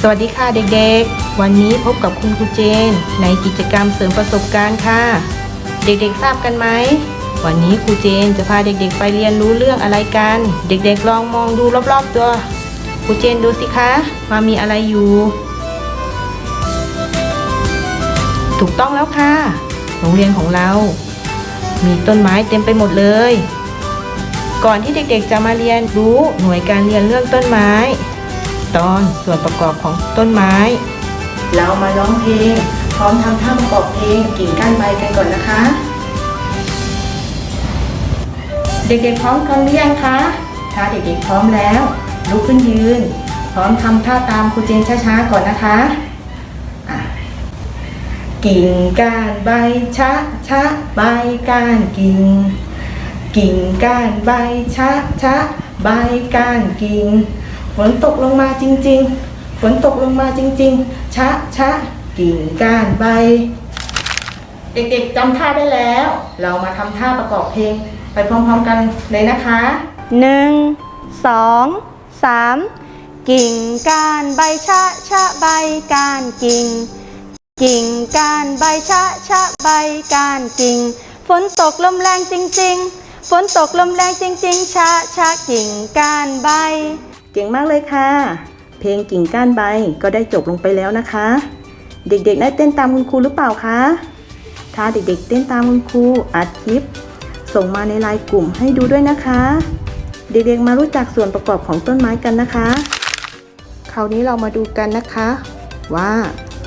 สวัสดีค่ะเด็กๆ วันนี้พบกับคุณครูเจน ในกิจกรรมเสริมประสบการณ์ค่ะ เด็กๆทราบกันไหม วันนี้ครูเจนจะพาเด็กๆ ไปเรียนรู้เรื่องอะไรกัน เด็กๆลองมองดูรอบๆตัวครูเจนดูสิคะว่ามีอะไรอยู่ ถูกต้องแล้วค่ะ โรงเรียนของเรา มีต้นไม้เต็มไปหมดเลย ก่อนที่เด็กๆจะมาเรียนรู้หน่วยการเรียนเรื่องต้นไม้ ตอนส่วนประกอบของต้นไม้ เรามาร้องเพลง พร้อมทำท่าประกอบเพลงกิ่งก้านใบกันก่อนนะคะ เด็กๆพร้อมกันหรือยังคะถ้าเด็กๆพร้อมแล้วลุกขึ้นยืน พร้อมทำท่าตามครูเจนช้าๆก่อนนะคะะกิ่งก้านใบชะชะใบก้านกิ่ง กิ่งก้านใบชะชะใบก้านกิ่ง ฝนตกลงมาจริง ๆ ฝนตกลงมาจริง ๆ ชะชะกิ่งก้านใบ เด็กๆจำท่าได้แล้ว เรามาทำท่าประกอบเพลง ไปพร้อมๆกันเลยนะคะ หนึ่งสองสามกิ่งก้านใบชะชะใบก้านกิ่ง กิ่งก้านใบชะชะใบก้านกิ่ง ฝนตกลมแรงจริง ๆ ฝนตกลมแรงจริง ๆ ชะชะกิ่งก้านใบ เก่งมากเลยค่ะ เพลงกิ่งก้านใบก็ได้จบลงไปแล้วนะคะ เด็กๆได้เต้นตามคุณครูหรือเปล่าคะ ถ้าเด็กๆ เต้นตามคุณครูอัดคลิป ส่งมาในไลน์กลุ่มให้ดูด้วยนะคะ เด็กๆมารู้จักส่วนประกอบของต้นไม้กันนะคะ คราวนี้เรามาดูกันนะคะ ว่า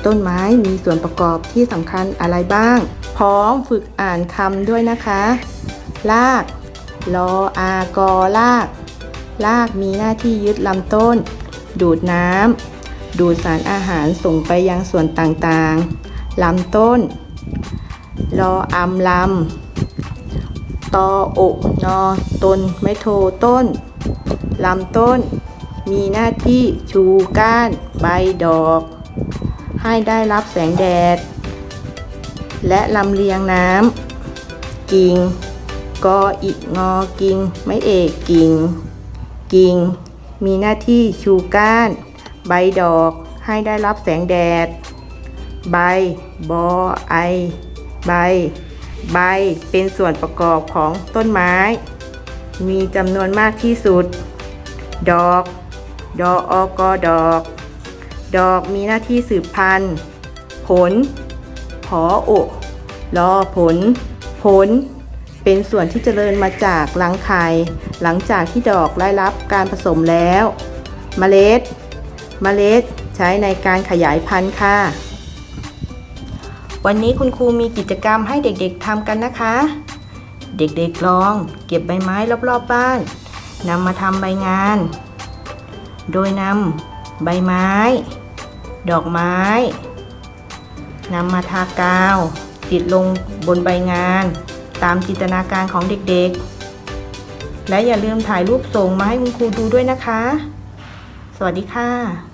ต้นไม้มีส่วนประกอบที่สำคัญอะไรบ้าง พร้อมฝึกอ่านคำด้วยนะคะ ราก ลออากอราก รากมีหน้าที่ยึดลำต้น ดูดน้ำดูดสารอาหารส่งไปยังส่วนต่างๆลำต้น รออำลำตออกนอต้นไม่โทต้นลำต้น มีหน้าที่ชูก้านใบดอก ให้ได้รับแสงแดด และลำเลียงน้ำกิ่งกออิกงอกิ่ง ไม่เอกกิ่ง กิ่ง มีหน้าที่ชูก้าน ใบดอกให้ได้รับแสงแดด ใบ บอ ไอ ใบ ใบเป็นส่วนประกอบของต้นไม้ มีจำนวนมากที่สุด ดอก ดออกอดอก ดอกมีหน้าที่สืบพันธุ์ ผล ผออกรอผล ผล เป็นส่วนที่เจริญมาจากรังไข่หลังจากที่ดอกได้รับการผสมแล้วเมล็ดเมล็ดใช้ในการขยายพันธุ์ค่ะ วันนี้คุณครูมีกิจกรรมให้เด็กๆทำกันนะคะ เด็กๆลองเก็บใบไม้รอบๆบบ้านนำมาทำใบงาน โดยนำใบไม้ ดอกไม้นำมาทากาว ติดลงบนใบงาน ตามจินตนาการของเด็กๆ และอย่าลืมถ่ายรูปส่งมาให้คุณครูดูด้วยนะคะ สวัสดีค่ะ